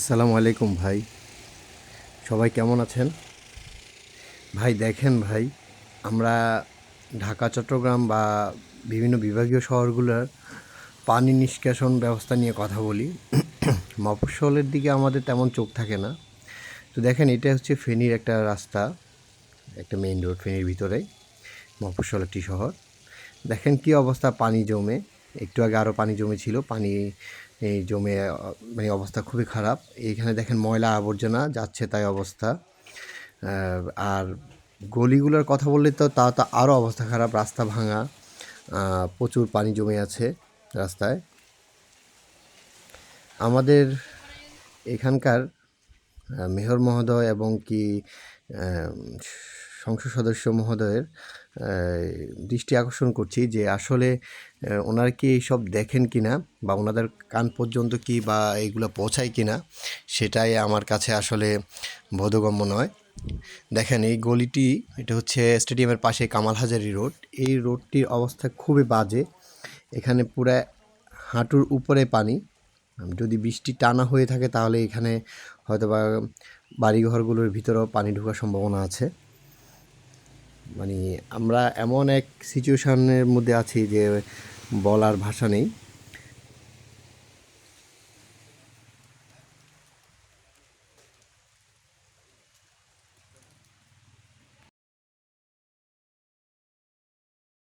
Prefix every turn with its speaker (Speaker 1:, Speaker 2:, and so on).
Speaker 1: আসসালামু আলাইকুম ভাই। সবাই কেমন আছেন? ভাই, দেখেন ভাই, আমরা ঢাকা, চট্টগ্রাম বা বিভিন্ন বিভাগীয় শহরগুলোর পানি নিষ্কাশন ব্যবস্থা নিয়ে কথা বলি। মফস্বলের দিকে আমাদের তেমন চোখ থাকে না। তো দেখেন এটা হচ্ছে ফেনীর একটা রাস্তা, একটা মেইন রোড ফেনীর ভিতরে মফস্বল একটি শহর। দেখেন কি অবস্থা পানি জমে। একটু আগে আরও পানি জমেছিল, পানি জমে মানে অবস্থা খুবই খারাপ। এইখানে দেখেন ময়লা আবর্জনা যাচ্ছে তাই অবস্থা। আর গলিগুলোর কথা বললে তো তা তো আরও অবস্থা খারাপ, রাস্তা ভাঙা প্রচুর পানি জমে আছে রাস্তায়। আমাদের এখানকার মেয়র মহোদয় এবং কি সংসদ সদস্য মহোদয়ের দৃষ্টি আকর্ষণ করছি যে আসলে ওনারা কি সব দেখেন কি না বা ওনাদের কান পর্যন্ত কি বা এইগুলো পৌঁছায় কি না সেটাই আমার কাছে আসলে বোধগম্য নয়। দেখেন, এই গলিটি, এটা হচ্ছে স্টেডিয়ামের পাশে কামাল হাজারি রোড। এই রোডটির অবস্থা খুবই বাজে। এখানে পুরো হাঁটুর উপরে পানি যদি বৃষ্টি টানা হয়ে থাকে তাহলে এখানে হয়তো বা বাড়িঘরগুলোর ভিতরেও পানি ঢোকার সম্ভাবনা আছে। মানে আমরা এমন এক সিচুয়েশানের মধ্যে আছি যে বলার ভাষা নেই।